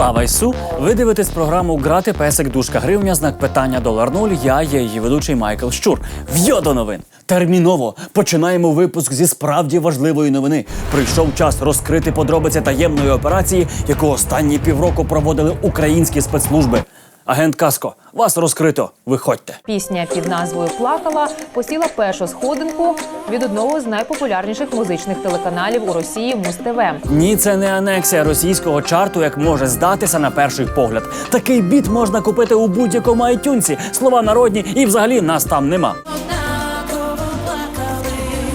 Слава Ісу! Ви дивитесь програму Грати песик дужка гривня, знак питання долар нуль. Я є її ведучий Майкл Щур. В'йо до новин! Терміново починаємо випуск зі справді важливої новини. Прийшов час розкрити подробиці таємної операції, яку останні півроку проводили українські спецслужби. Агент Каско, вас розкрито. Виходьте. Пісня під назвою Плакала посіла першу сходинку від одного з найпопулярніших музичних телеканалів у Росії Муз-ТВ. Ні, це не анексія російського чарту, як може здатися на перший погляд. Такий біт можна купити у будь-якому айтюнці. Слова народні, і взагалі нас там нема.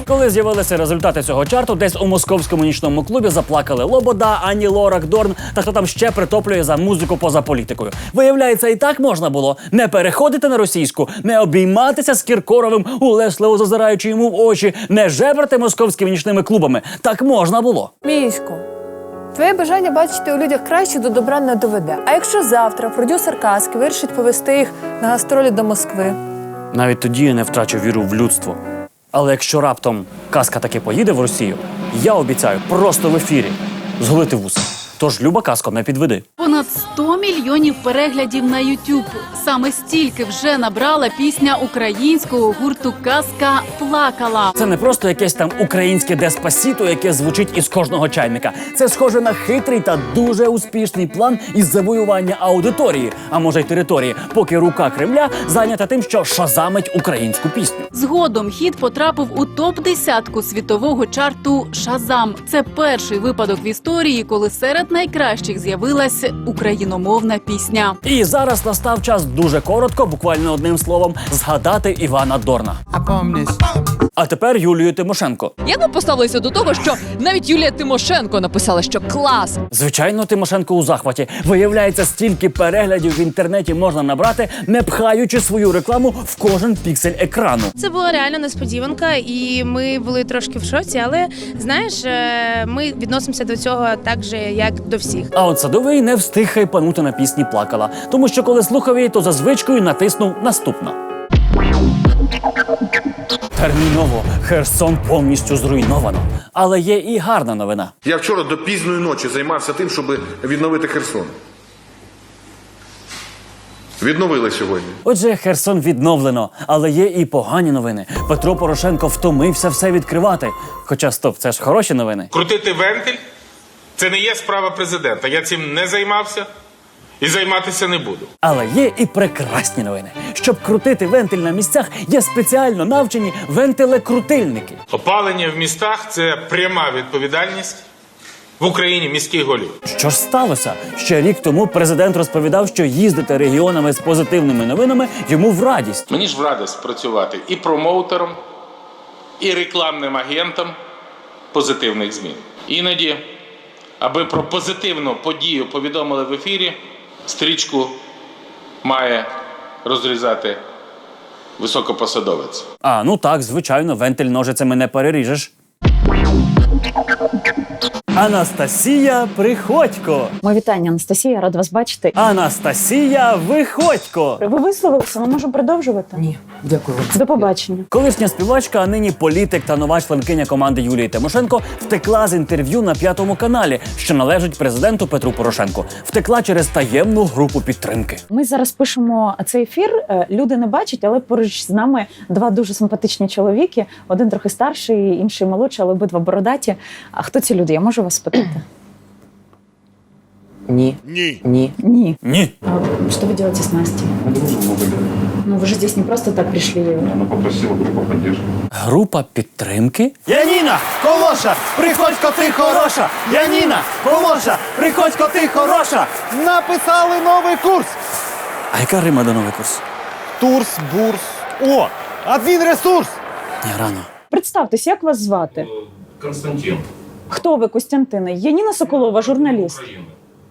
Коли з'явилися результати цього чарту, десь у московському нічному клубі заплакали Лобода, Ані Лорак, Дорн та хто там ще притоплює за музику поза політикою. Виявляється, і так можна було не переходити на російську, не обійматися з Кіркоровим, улесливо зазираючи йому в очі, не жебрати московськими нічними клубами. Так можна було. Місько, твоє бажання бачити у людях краще до добра не доведе. А якщо завтра продюсер казки вирішить повести їх на гастролі до Москви? Навіть тоді я не втрачу віру в людство. Але якщо раптом казка таки поїде в Росію, я обіцяю просто в ефірі зголити вуса. Тож люба казко, не підведи. Понад 100 мільйонів переглядів на YouTube. Саме стільки вже набрала пісня українського гурту Казка плакала. Це не просто якесь там українське деспасіто, яке звучить із кожного чайника. Це схоже на хитрий та дуже успішний план із завоювання аудиторії, а може й території, поки рука Кремля зайнята тим, що шазамить українську пісню. Згодом хіт потрапив у топ десятку світового чарту Шазам. Це перший випадок в історії, коли серед найкращих з'явилась україномовна пісня. І зараз настав час дуже коротко, буквально одним словом, згадати Івана Дорна. А тепер Юлію Тимошенко. Як ви поставилися до того, що навіть Юлія Тимошенко написала, що клас? Звичайно, Тимошенко у захваті. Виявляється, стільки переглядів в інтернеті можна набрати, не пхаючи свою рекламу в кожен піксель екрану. Це була реально несподіванка, і ми були трошки в шоці. Але знаєш, е, ми відносимося до цього так же, як до всіх. А от садовий не встиг хайпанути на пісні плакала, тому що коли слухав її, то за звичкою натиснув наступна. Терміново Херсон повністю зруйновано. Але є і гарна новина. Я вчора до пізної ночі займався тим, щоб відновити Херсон. Відновили сьогодні. Отже, Херсон відновлено, але є і погані новини. Петро Порошенко втомився все відкривати. Хоча стоп, це ж хороші новини. Крутити вентиль це не є справа президента. Я цим не займався і займатися не буду. Але є і прекрасні новини. Щоб крутити вентиль на місцях, є спеціально навчені вентилекрутильники. Опалення в містах це пряма відповідальність в Україні міських голів. Що ж сталося? Ще рік тому президент розповідав, що їздити регіонами з позитивними новинами йому в радість. Мені ж в радість працювати і промоутером, і рекламним агентом позитивних змін. Іноді, аби про позитивну подію повідомили в ефірі, стрічку має розрізати високопосадовець. А ну так, звичайно, вентиль ножицями не переріжеш. Анастасія Приходько. Моє вітання, Анастасія, рад вас бачити. Анастасія Виходько. Ви висловилися, ми можемо продовжувати? Ні, дякую. До побачення. Колишня співачка, а нині політик та нова членкиня команди Юлії Тимошенко втекла з інтерв'ю на п'ятому каналі, що належить президенту Петру Порошенку. Втекла через таємну групу підтримки. Ми зараз пишемо цей ефір. Е, Люди не бачать, але поруч з нами два дуже симпатичні чоловіки. Один трохи старший, інший молодший, але обидва бородаті. А хто ці люди? Я можу вас спитати? Ні. Ні. Ні. Ні. Ні. А что вы делаете с Настей? Ну, вы же здесь не просто так пришли. Група підтримки? Яніна, Колоша, приходько ти хороша! Яніна, Колоша, приходько ти хороша! Написали новий курс! А яка рима до новий курс? Турс, бурс. О! Адмінресурс! Ні, рано. Представтесь, як вас звати? Константин, Хто ви, Костянтина? Яніна Соколова, журналіст.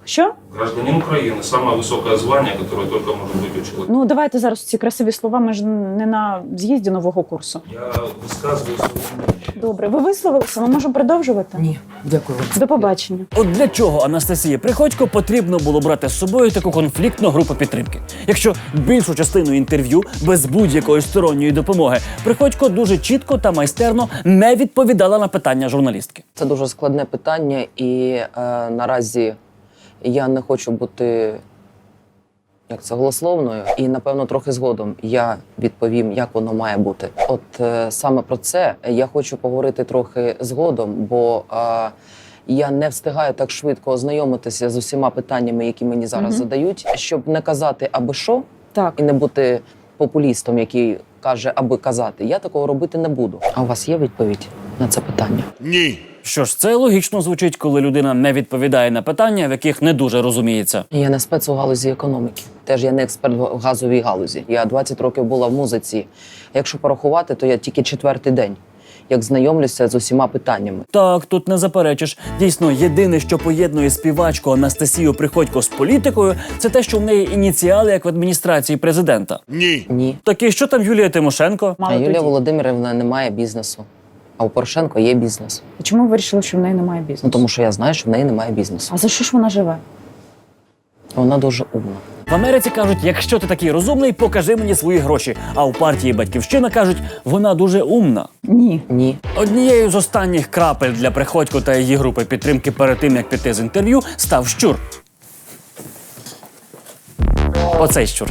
Що? гражданин України, самое высокое звание, которое только может быть у человека. Ну, давайте зараз ці красиві слова. Ми ж не на з'їзді нового курсу. Я высказываю свое мнение. Добре, ви висловилися, ми можемо продовжувати? Ні, дякую. До побачення. От для чого Анастасії Приходько потрібно було брати з собою таку конфліктну групу підтримки? Якщо більшу частину інтерв'ю без будь-якої сторонньої допомоги Приходько дуже чітко та майстерно не відповідала на питання журналістки. Це дуже складне питання, і е, наразі Я не хочу бути як це голословною, і напевно трохи згодом я відповім, як воно має бути. От е, саме про це я хочу поговорити трохи згодом, бо е, я не встигаю так швидко ознайомитися з усіма питаннями, які мені зараз Мгм. задають, щоб не казати аби що Так. і не бути популістом, який каже, аби казати. Я такого робити не буду. А у вас є відповідь на це питання? Ні. Що ж, це логічно звучить, коли людина не відповідає на питання, в яких не дуже розуміється. Я не спец у галузі економіки. Теж я не експерт в газовій галузі. Я 20 років була в музиці. Якщо порахувати, то я тільки четвертий день, як знайомлюся з усіма питаннями. Так, тут не заперечиш. Дійсно, єдине, що поєднує співачку Анастасію Приходько з політикою, це те, що в неї ініціали як в адміністрації президента. Ні. Ні. Так і що там Юлія Тимошенко? А Юлія тоді. Володимирівна не має бізнесу. А у Порошенко є бізнес. І Чому ви вирішили, що в неї немає бізнесу? Ну тому що я знаю, що в неї немає бізнесу. А за що ж вона живе? Вона дуже умна. В Америці кажуть, якщо ти такий розумний, покажи мені свої гроші. А у партії Батьківщина кажуть, вона дуже умна. Ні. Ні. Однією з останніх крапель для Приходько та її групи підтримки перед тим, як піти з інтерв'ю, став щур. Оцей щур.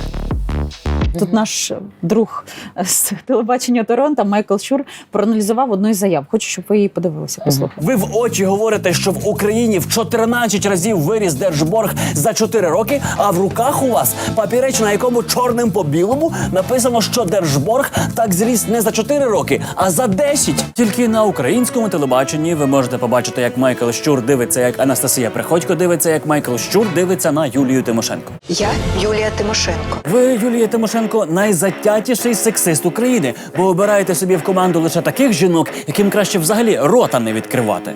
Тут наш друг з телебачення Торонто Майкл Щур проаналізував одну із заяв. Хочу, щоб ви її подивилися. Послухайте. Ви в очі говорите, що в Україні в 14 разів виріс держборг за 4 роки, а в руках у вас папірець, на якому чорним по білому написано, що держборг так зріс не за 4 роки, а за 10. Тільки на українському телебаченні ви можете побачити, як Майкл Щур дивиться, як Анастасія Приходько дивиться, як Майкл Щур дивиться на Юлію Тимошенко. Я Юлія Тимошенко. Ви, Юлія Тимошенко, найзатятіший сексист України, бо обираєте собі в команду лише таких жінок, яким краще взагалі рота не відкривати.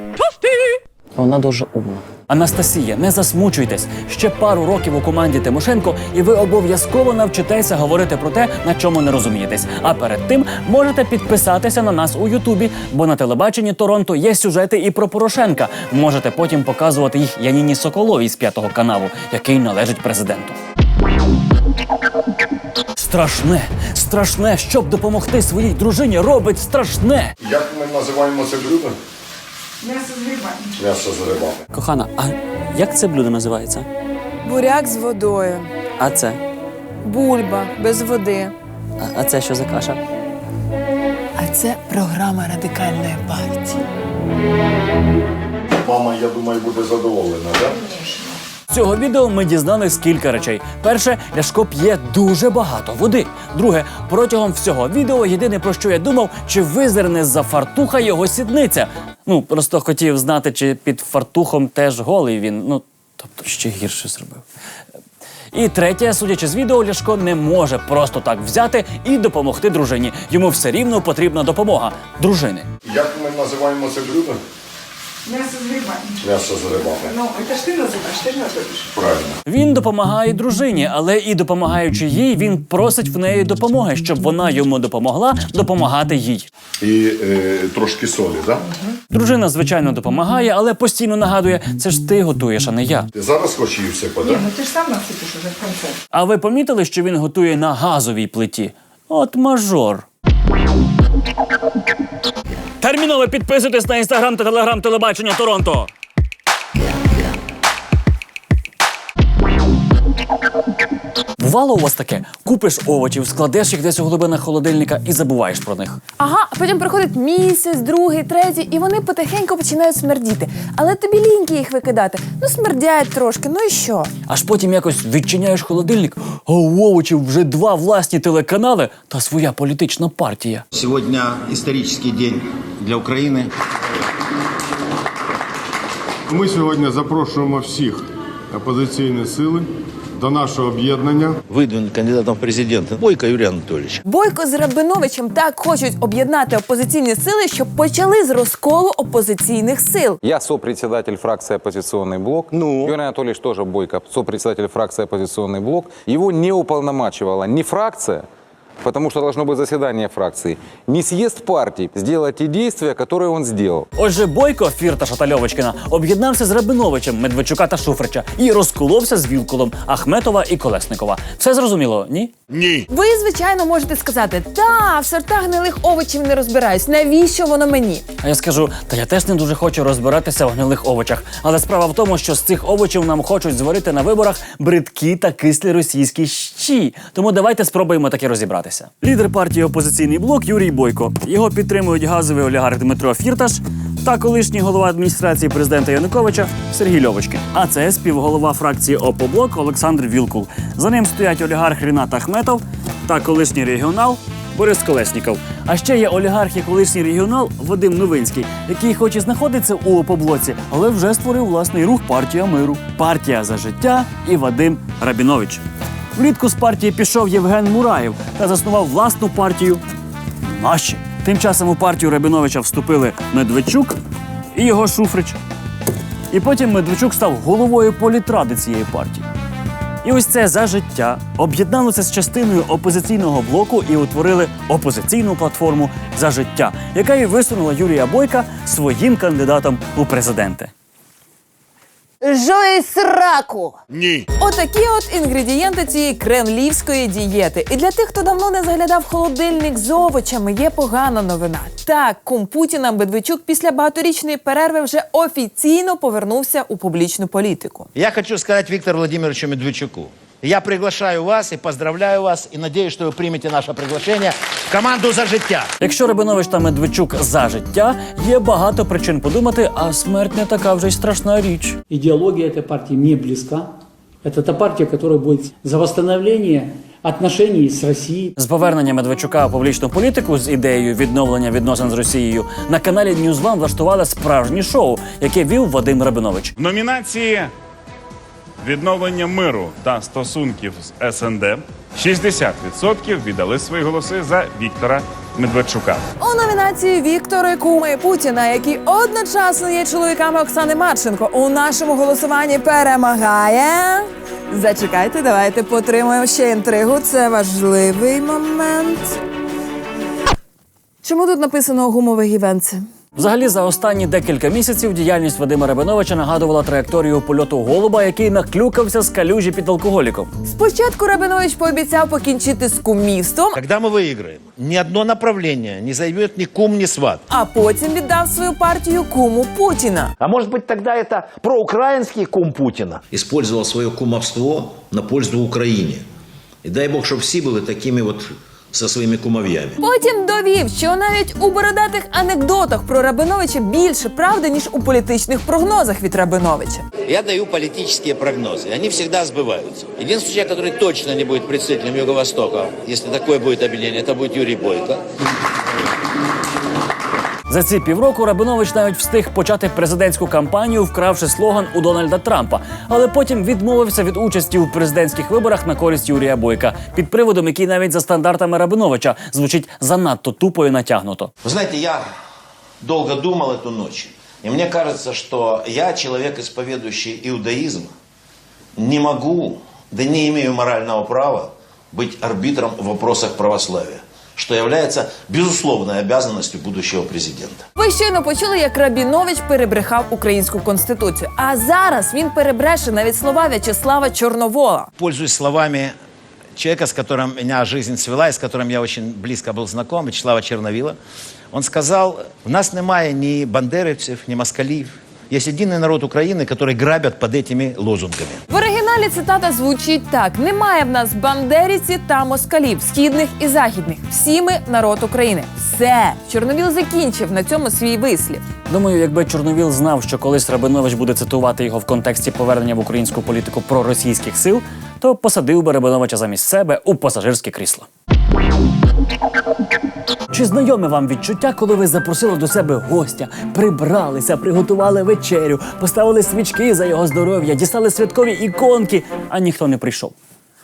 Вона дуже умна. Анастасія, не засмучуйтесь. Ще пару років у команді Тимошенко, і ви обов'язково навчитеся говорити про те, на чому не розумієтесь. А перед тим можете підписатися на нас у Ютубі, бо на телебаченні Торонто є сюжети і про Порошенка. Можете потім показувати їх Яніні Соколовій з п'ятого каналу, який належить президенту. Страшне, страшне, щоб допомогти своїй дружині, робить страшне. Як ми називаємо це блюдо? М'ясо з грибами. М'ясо з грибами. Кохана, а як це блюдо називається? Буряк з водою, А це? бульба без води. А це що за каша? А це програма радикальної партії. Мама, я думаю, буде задоволена, так? Цього відео ми дізнались кілька речей. Перше, Ляшко п'є дуже багато води. Друге, протягом всього відео єдине про що я думав, чи визирне з-за фартуха його сідниця. Ну просто хотів знати, чи під фартухом теж голий він. Ну тобто ще гірше зробив. І третє, судячи з відео, Ляшко не може просто так взяти і допомогти дружині. Йому все рівно потрібна допомога дружини. Як ми називаємо це блюдо? М'ясо з грибами. М'ясо з грибами. Ну, це ж ти називаєш, ти ж готуєш. Правильно. Він допомагає дружині, але і допомагаючи їй, він просить в неї допомоги, щоб вона йому допомогла допомагати їй. І е, трошки солі, так? Дружина, звичайно, допомагає, але постійно нагадує: це ж ти готуєш, а не я. Ти зараз хочеш її все подати? А ви помітили, що він готує на газовій плиті? От мажор. Терміново підписуйтесь на інстаграм та телеграм телебачення Торонто. Бувало у вас таке: купиш овочів, складеш їх десь у глибинах холодильника і забуваєш про них. Ага, а потім приходить місяць, другий, третій, і вони потихеньку починають смердіти. Але тобі ліньки їх викидати. Ну, смердять трошки, ну і що? Аж потім якось відчиняєш холодильник, а у овочів вже два власні телеканали та своя політична партія. Сегодня исторический день для України. Ми сьогодні запрошуємо всіх опозиційні сили до нашого об'єднання. Выдвинут кандидатом в президенты Бойко Юрий Анатольевич. Бойко з Рабиновичем так хочуть об'єднати опозиційні сили, щоб почали з розколу опозиційних сил. Я сопредседатель фракции «Оппозиционный блок». Ну? Юрий Анатольевич тоже Бойко, сопредседатель фракции «Оппозиционный блок». Его не уполномачивала ни фракция, Потому что должно быть заседание фракции. Не съезд партии сделать те действия, которые он сделал. Отже, Бойко, Фірташа та Льовочкіна об'єднався з Рабиновичем, Медведчука та Шуфрича і розколовся з Вілкулом, Ахметова і Колесникова. Все зрозуміло, ні? Ні. Ви, звичайно, можете сказати, та в сортах гнилих овочів не розбираюсь. Навіщо воно мені? А я скажу, та я теж не дуже хочу розбиратися в гнилих овочах. Але справа в тому, що з цих овочів нам хочуть зварити на виборах бридкі та кислі російські щі. Тому давайте спробуємо таки розібратися. Лідер партії опозиційний блок Юрій Бойко. Його підтримують газовий олігарх Дмитро Фірташ та колишній голова адміністрації президента Януковича Сергій Льовочкін. А це співголова фракції ОПОБЛОК Олександр Вілкул. За ним стоять олігарх Рінат Ахметов та колишній регіонал Борис Колесніков. А ще є олігарх і колишній регіонал Вадим Новинський, який хоч і знаходиться у опоблоці, але вже створив власний рух партія миру. Партія за життя і Вадим Рабінович. Влітку з партії пішов Євген Мураєв та заснував власну партію. Наші. Тим часом у партію Рабіновича вступили Медведчук і його Шуфрич. І потім Медведчук став головою політради цієї партії. І ось це за життя об'єдналося з частиною опозиційного блоку і утворили опозиційну платформу за життя, яка і висунула Юрія Бойка своїм кандидатом у президенти. Жої сраку! Ні. Отакі от інгредієнти цієї кремлівської дієти. І для тих, хто давно не заглядав холодильник з овочами, є погана новина. Так, кум Путіна Медведчук після багаторічної перерви вже офіційно повернувся у публічну політику. Я хочу сказати Віктору Владимировичу Медведчуку. Я приглашаю вас и поздравляю вас, и надеюсь, что вы примете наше приглашение в команду «За життя». Якщо Рабинович та Медведчук за життя, є багато причин подумати, а смерть не така вже й страшна річ. Идеология этой партии мне близка. Это та партия, которая будет за восстановление отношений с Россией. З повернення Медведчука у публічну політику з ідеєю відновлення відносин з Росією на каналі Ньюзван влаштували справжнє шоу, яке вів Вадим Рабинович. В номінації відновлення миру та стосунків з СНД 60% віддали свої голоси за Віктора Медведчука. У номінації Віктори Куми Путіна, які одночасно є чоловіками Оксани Марченко, у нашому голосуванні перемагає. Зачекайте, давайте потримаємо ще інтригу. Це важливий момент. Чому тут написано гумове гівенце? Взагалі, за останні декілька місяців діяльність Вадима Рабиновича нагадувала траєкторію польоту голуба, який наклюкався з калюжі під алкоголіком. Спочатку Рабинович пообіцяв покінчити з кумівством, Когда мы выиграем, ни одно направление не займет ни кум, ни сват. а потім віддав свою партію куму Путіна. А может быть тогда это проукраинский кум Путина? использовал свое кумовство на пользу Украине. И дай бог, чтобы все были такими вот со своими кумовьями. Потім довів, що навіть у бородатих анекдотах про Рабиновича більше правди, ніж у політичних прогнозах від Рабиновича. Я даю политические прогнозы. Они всегда сбываются. Единственный человек, который точно не будет представителем Юго-Востока, если такое будет объединение, это будет Юрий Бойко. За ці півроку Рабинович навіть встиг почати президентську кампанію, вкравши слоган у Дональда Трампа, але потім відмовився від участі у президентських виборах на користь Юрія Бойка під приводом, який навіть за стандартами Рабиновича звучить занадто тупо і натягнуто. Вы знаете, я долго думал эту ночь. И мне кажется, что я, человек, исповедующий иудаизм, не могу, да не имею морального права быть арбитром в вопросах православия, что является безусловной обязанностью будущего президента. Ви щойно почули, як Рабінович перебрехав українську конституцію. А зараз він перебреше навіть слова В'ячеслава Чорновола. Пользуясь словами человека, с которым меня жизнь свела, и с которым я очень близко был знаком, Вячеслава Черновила, он сказал, в нас немає ні бандерівців, ні москалів. Є єдиний народ України, який грабять під цими лозунгами. Оригіналі цитата звучить так: немає в нас бандерівців та москалів, східних і західних. Всі ми народ України. Все Чорновіл закінчив на цьому свій вислів. Думаю, якби Чорновіл знав, що колись Рабинович буде цитувати його в контексті повернення в українську політику проросійських сил, то посадив би Рабиновича замість себе у пасажирське крісло. Чи знайоме вам відчуття, коли ви запросили до себе гостя, прибралися, приготували вечерю, поставили свічки за його здоров'я, дістали святкові іконки, а ніхто не прийшов?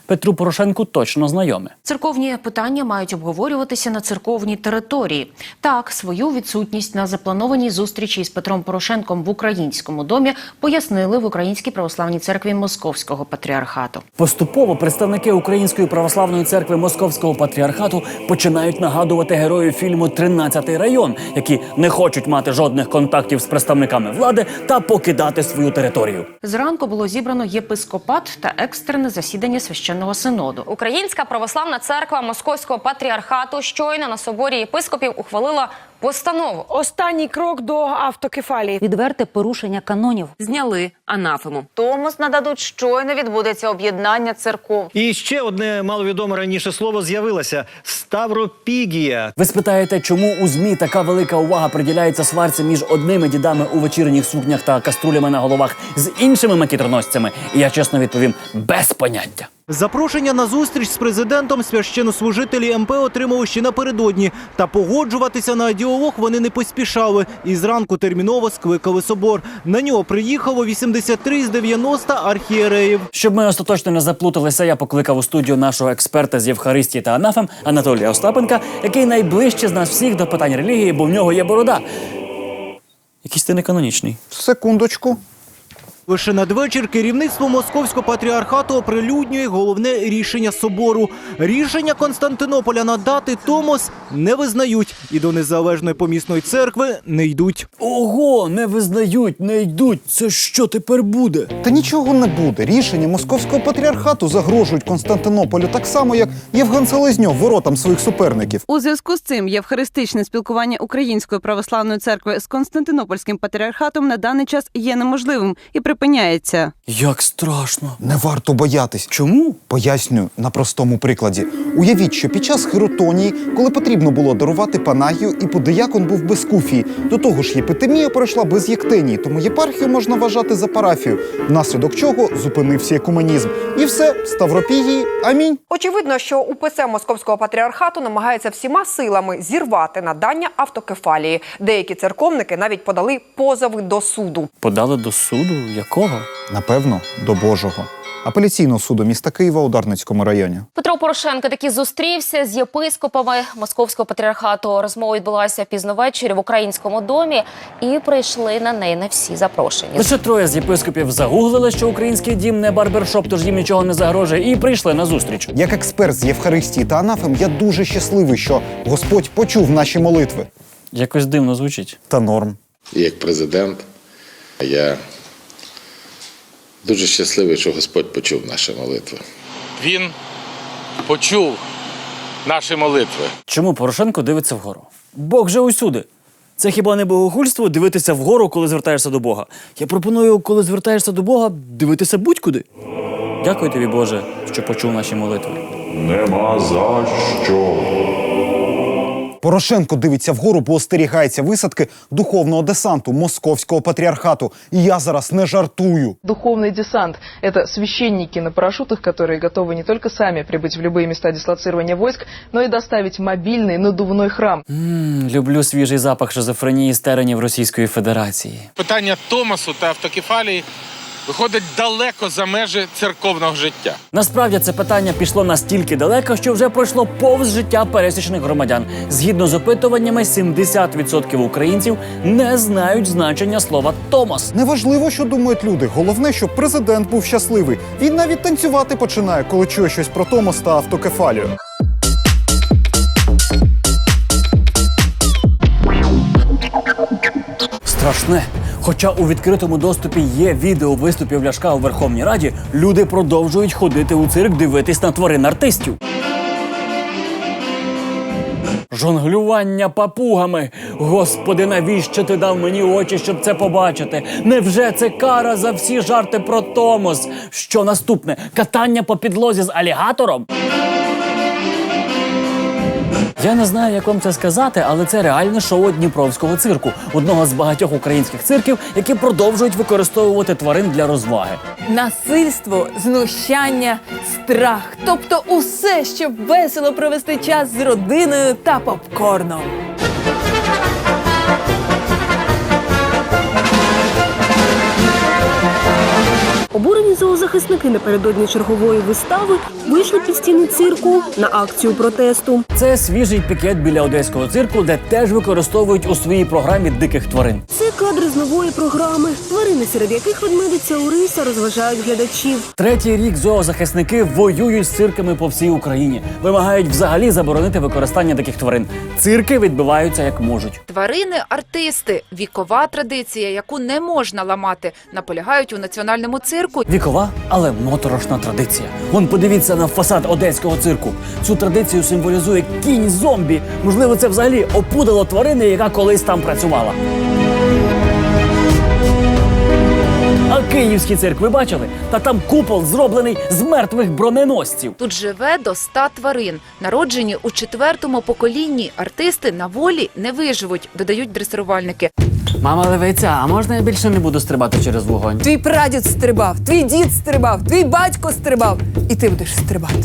Петру Порошенку точно знайоме. Церковні питання мають обговорюватися на церковній території. Так, свою відсутність на запланованій зустрічі із Петром Порошенком в українському домі пояснили в Українській православній церкві Московського патріархату. Поступово представники Української православної церкви Московського патріархату починають нагадувати героїв фільму «13-й район, які не хочуть мати жодних контактів з представниками влади та покидати свою територію. Зранку було зібрано єпископат та екстрене засідання священного синоду. Українська православна церква Московського патріархату щойно на соборі єпископів ухвалила постанову. Останній крок до автокефалії. Відверте порушення канонів. Зняли анафему. Томос нададуть щойно відбудеться об'єднання церков. І ще одне маловідоме раніше слово з'явилося Ставропігія. Ви спитаєте, чому у змі така велика увага приділяється сварці між одними дідами у вечірніх сукнях та каструлями на головах з іншими макітроносцями? І я чесно відповім без поняття. Запрошення на зустріч з президентом священнослужителі МП отримали ще напередодні. Та погоджуватися на діалог вони не поспішали. І зранку терміново скликали собор. На нього приїхало 83 з 90 архієреїв. Щоб ми остаточно не заплуталися, я покликав у студію нашого експерта з Євхаристії та анафем Анатолія Остапенка, який найближче з нас всіх до питань релігії, бо в нього є борода. Якийсь ти неканонічний. Секундочку. Лише надвечір керівництво московського патріархату оприлюднює головне рішення собору. Рішення Константинополя надати Томос не визнають і до незалежної помісної церкви не йдуть. Ого, не визнають, не йдуть. Це що тепер буде? Та нічого не буде. Рішення московського патріархату загрожують Константинополю так само, як Євген Селезньов воротам своїх суперників. У зв'язку з цим євхаристичне спілкування Української православної церкви з Константинопольським патріархатом на даний час є неможливим і припиняється. Як страшно. Не варто боятись. Чому? Пояснюю на простому прикладі. Уявіть, що під час хиротонії, коли потрібно було дарувати панагію, і подиякон був без куфії. До того ж, єпитемія пройшла без єктенії, тому єпархію можна вважати за парафію, внаслідок чого зупинився екуменізм. І все, Ставропігії, амінь. Очевидно, що УПЦ Московського патріархату намагається всіма силами зірвати надання автокефалії. Деякі церковники навіть подали позови до суду. Подали до суду якого? Напевно, до Божого. Апеляційного суду міста Києва у Дарницькому районі. Петро Порошенко таки зустрівся з єпископами Московського патріархату. Розмова відбулася пізно ввечері в українському домі, і прийшли на неї не всі запрошені. Лише троє з єпископів загуглили, що український дім не барбершоп, тож їм нічого не загрожує, і прийшли на зустріч. Як експерт з Євхаристії та анафем, я дуже щасливий, що Господь почув наші молитви. Якось дивно звучить. Та норм. Як президент, я дуже щасливий, що Господь почув наші молитви. Він почув наші молитви. Чому Порошенко дивиться вгору? Бог же усюди. Це хіба не богохульство дивитися вгору, коли звертаєшся до Бога? Я пропоную, коли звертаєшся до Бога, дивитися будь-куди. Дякую тобі, Боже, що почув наші молитви. Нема за що. Порошенко дивиться вгору, бо остерігається висадки духовного десанту московського патріархату. І я зараз не жартую. Духовный десант – это священники на парашютах, которые готовы не только сами прибыть в любые места дислоцирования войск, но и доставить мобильный надувной храм. М, люблю свіжий запах шизофренії з теренів Російської Федерації. Питання Томасу та автокефалії виходить далеко за межі церковного життя. Насправді це питання пішло настільки далеко, що вже пройшло повз життя пересічних громадян. Згідно з опитуваннями, 70% українців не знають значення слова Томос. Неважливо, що думають люди. Головне, щоб президент був щасливий. Він навіть танцювати починає, коли чує щось про Томос та автокефалію. Страшне. Хоча у відкритому доступі є відео виступів Ляшка у Верховній Раді, люди продовжують ходити у цирк дивитись на тварин артистів. Жонглювання папугами. Господи, навіщо ти дав мені очі, щоб це побачити? Невже це кара за всі жарти про Томос? Що наступне? Катання по підлозі з алігатором? Я не знаю, як вам це сказати, але це реальне шоу Дніпровського цирку, одного з багатьох українських цирків, які продовжують використовувати тварин для розваги. Насильство, знущання, страх, тобто усе, щоб весело провести час з родиною та попкорном. Обурені зоозахисники напередодні чергової вистави вийшли під стіни цирку на акцію протесту. Це свіжий пікет біля одеського цирку, де теж використовують у своїй програмі диких тварин. Це кадри з нової програми. Тварини, серед яких ведмедиця Уриса розважають глядачів. Третій рік зоозахисники воюють з цирками по всій Україні, вимагають взагалі заборонити використання таких тварин. Цирки відбиваються як можуть. Тварини артисти, вікова традиція, яку не можна ламати, наполягають у національному цирку. Вікова, але моторошна традиція. Вон подивіться на фасад одеського цирку. Цю традицію символізує кінь зомбі. Можливо, це взагалі опудало тварини, яка колись там працювала. А київський цирк ви бачили? Та там купол зроблений з мертвих броненосців. Тут живе до ста тварин. Народжені у четвертому поколінні. Артисти на волі не виживуть, додають дресирувальники. Мама левиця, а можна я більше не буду стрибати через вогонь? Твій прадід стрибав, твій дід стрибав, твій батько стрибав, і ти будеш стрибати.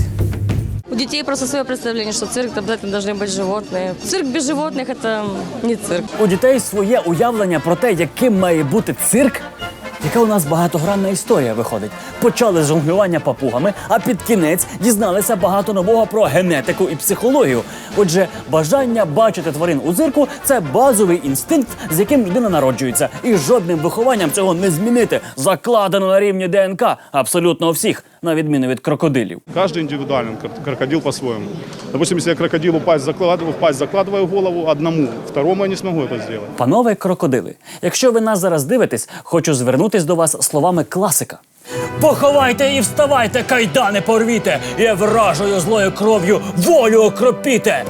У детей просто свое представление, что цирк это обязательно должны быть животные. Цирк без животных это не цирк. У дітей своє уявлення про те, яким має бути цирк. яка у нас багатогранна історія виходить. Почали з жонглювання папугами, а під кінець дізналися багато нового про генетику і психологію. Отже, бажання бачити тварин у зирку це базовий інстинкт, з яким людина народжується, і жодним вихованням цього не змінити. Закладено на рівні ДНК абсолютно у всіх, на відміну від крокодилів. Каждый индивидуален, кр- крокодил по-своему. Допустим, если я крокодилу пасть закладываю, в пасть закладываю голову одному, второму я не смогу это сделать. Панове крокодили, якщо ви нас зараз дивитесь, хочу звернутись до вас словами класика. Поховайте і вставайте, кайдани порвіте, і вражою злою кров'ю волю окропіте.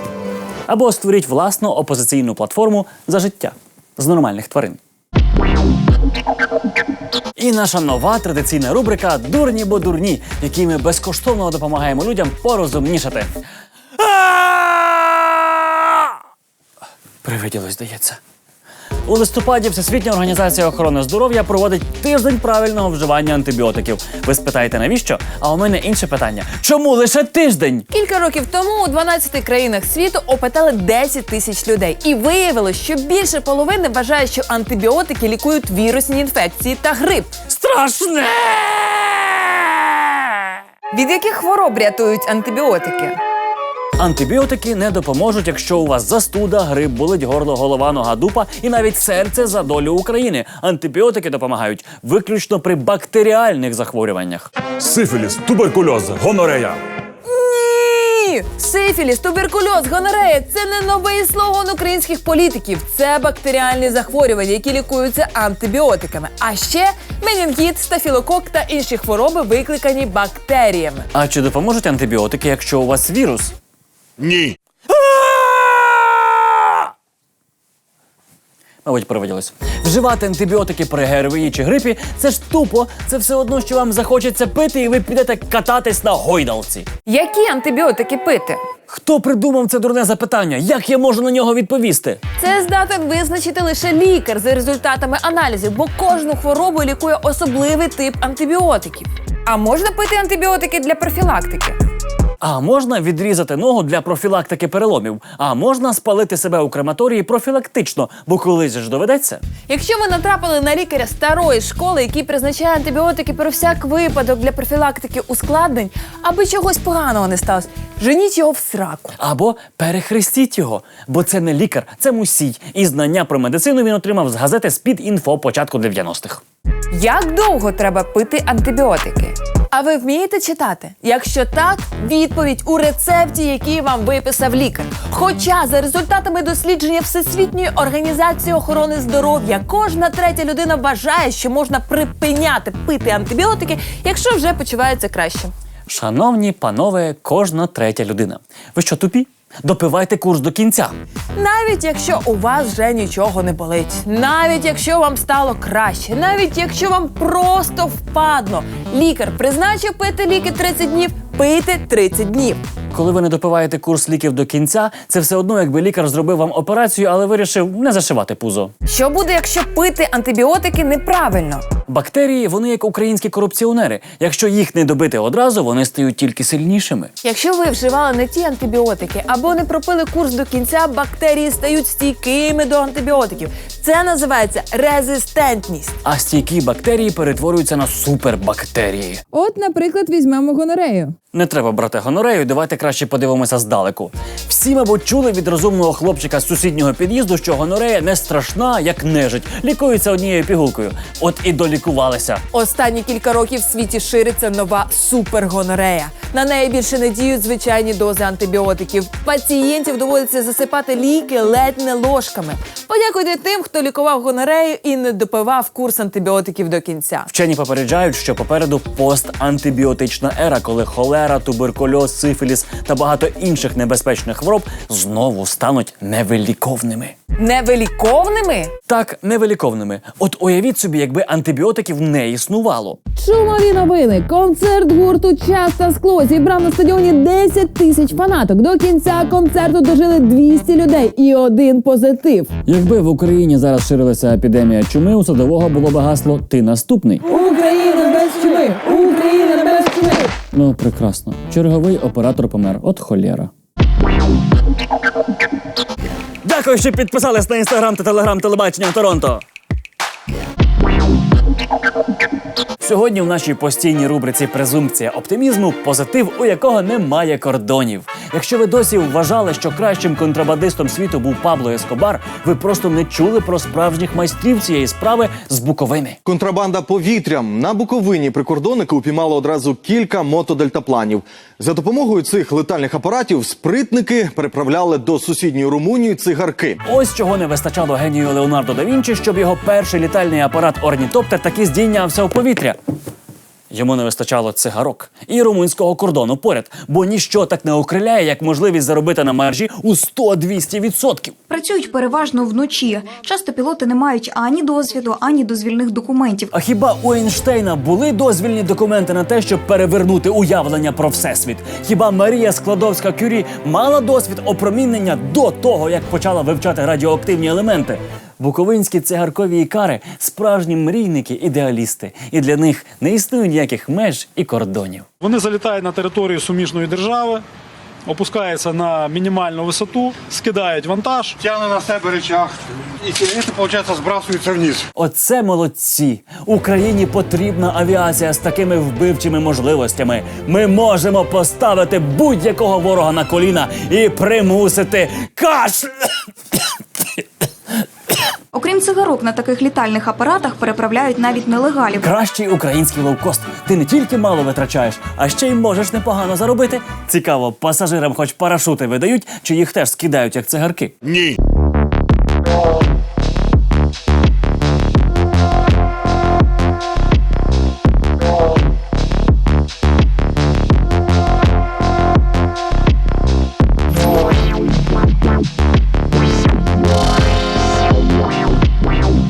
Або створіть власну опозиційну платформу за життя з нормальних тварин. І наша нова традиційна рубрика Дурні бо дурні, в якій ми безкоштовно допомагаємо людям порозумнішати. Привиділось, здається. У листопаді Всесвітня організація охорони здоров'я проводить тиждень правильного вживання антибіотиків. Ви спитаєте, навіщо? А у мене інше питання: чому лише тиждень? Кілька років тому у 12 країнах світу опитали 10 тисяч людей, і виявилось, що більше половини вважає, що антибіотики лікують вірусні інфекції та грип. Страшне! Від яких хвороб рятують антибіотики? Антибіотики не допоможуть, якщо у вас застуда, грип, болить горло, голова, нога, дупа і навіть серце за долю України. Антибіотики допомагають виключно при бактеріальних захворюваннях. Сифіліс, туберкульоз, гонорея. Ні! Сифіліс, туберкульоз, гонорея це не новий слоган українських політиків. Це бактеріальні захворювання, які лікуються антибіотиками. А ще менінгіт, стафілокок та інші хвороби, викликані бактеріями. А чи допоможуть антибіотики, якщо у вас вірус? Ні. Мабуть, проводилось. Вживати антибіотики при ГРВІ чи грипі це ж тупо. Це все одно, що вам захочеться пити, і ви підете кататись на гойдалці. Які антибіотики пити? Хто придумав це дурне запитання? Як я можу на нього відповісти? Це здатен визначити лише лікар за результатами аналізів, бо кожну хворобу лікує особливий тип антибіотиків. А можна пити антибіотики для профілактики? А можна відрізати ногу для профілактики переломів, а можна спалити себе у крематорії профілактично, бо колись ж доведеться. Якщо ви натрапили на лікаря старої школи, який призначає антибіотики про всяк випадок для профілактики ускладнень, аби чогось поганого не сталося, женіть його в сраку. Або перехрестіть його, бо це не лікар, це мусій. І знання про медицину він отримав з газети «Спід інфо» початку 90-х. Як довго треба пити антибіотики? А ви вмієте читати? Якщо так, відповідь у рецепті, який вам виписав лікар. Хоча за результатами дослідження Всесвітньої організації охорони здоров'я кожна третя людина вважає, що можна припиняти пити антибіотики, якщо вже почувається краще. Шановні панове, кожна третя людина. Ви що, тупі? Допивайте курс до кінця. Навіть якщо у вас вже нічого не болить, навіть якщо вам стало краще, навіть якщо вам просто впадло, лікар призначив пити ліки 30 днів, пийте 30 днів. Коли ви не допиваєте курс ліків до кінця, це все одно, якби лікар зробив вам операцію, але вирішив не зашивати пузо. Що буде, якщо пити антибіотики неправильно? Бактерії вони як українські корупціонери. Якщо їх не добити одразу, вони стають тільки сильнішими. Якщо ви вживали не ті антибіотики або не пропили курс до кінця, бактерії стають стійкими до антибіотиків. Це називається резистентність. А стійкі бактерії перетворюються на супербактерії. От, наприклад, візьмемо гонорею. Не треба брати гонорею, давайте краще подивимося здалеку. Всі, мабуть, чули від розумного хлопчика з сусіднього під'їзду, що гонорея не страшна, як нежить, лікується однією пігулкою. От і долікувалися. Останні кілька років в світі шириться нова супергонорея. На неї більше не діють звичайні дози антибіотиків. Пацієнтів доводиться засипати ліки ледь не ложками. Подякуйте тим, хто лікував гонорею і не допивав курс антибіотиків до кінця. Вчені попереджають, що попереду постантибіотична ера, коли холера, туберкульоз, сифіліс та багато інших небезпечних хвороб знову стануть невиліковними. Невиліковними? Так, невиліковними. От уявіть собі, якби антибіотиків не існувало. Шумові новини. Концерт гурту «Час та скло» зібрав на стадіоні 10 тисяч фанаток. До кінця концерту дожили 200 людей і один позитив. Якби в Україні зараз ширилася епідемія чуми, у садового було би гасло Ти наступний. Україна без чуми! Україна без чуми! Ну, прекрасно. Черговий оператор помер. От холєра. Дякую, що підписались на інстаграм та телеграм телебачення Торонто. Сьогодні в нашій постійній рубриці Презумпція оптимізму позитив, у якого немає кордонів. Якщо ви досі вважали, що кращим контрабандистом світу був Пабло Ескобар, ви просто не чули про справжніх майстрів цієї справи з Буковини. Контрабанда повітрям на Буковині прикордонники упіймали одразу кілька мотодельтапланів. За допомогою цих летальних апаратів спритники переправляли до сусідньої Румунії цигарки. Ось чого не вистачало генію Леонардо да Вінчі, щоб його перший літальний апарат орнітоптер таки здійнявся у повітря. Йому не вистачало цигарок і румунського кордону поряд, бо ніщо так не окриляє, як можливість заробити на маржі у 100-200%. Працюють переважно вночі. Часто пілоти не мають ані досвіду, ані дозвільних документів. А хіба у Ейнштейна були дозвільні документи на те, щоб перевернути уявлення про всесвіт? Хіба Марія Складовська Кюрі мала досвід опромінення до того, як почала вивчати радіоактивні елементи? Буковинські цигаркові ікари справжні мрійники, ідеалісти, і для них не існує ніяких меж і кордонів. Вони залітають на територію суміжної держави, опускаються на мінімальну висоту, скидають вантаж. Тягне на себе речах, і сигарети, виходить, збрасуються вниз. Оце молодці! Україні потрібна авіація з такими вбивчими можливостями. Ми можемо поставити будь-якого ворога на коліна і примусити каш. Окрім цигарок, на таких літальних апаратах переправляють навіть нелегалів. Кращий український лоукост. Ти не тільки мало витрачаєш, а ще й можеш непогано заробити. Цікаво, пасажирам хоч парашути видають, чи їх теж скидають як цигарки? Ні.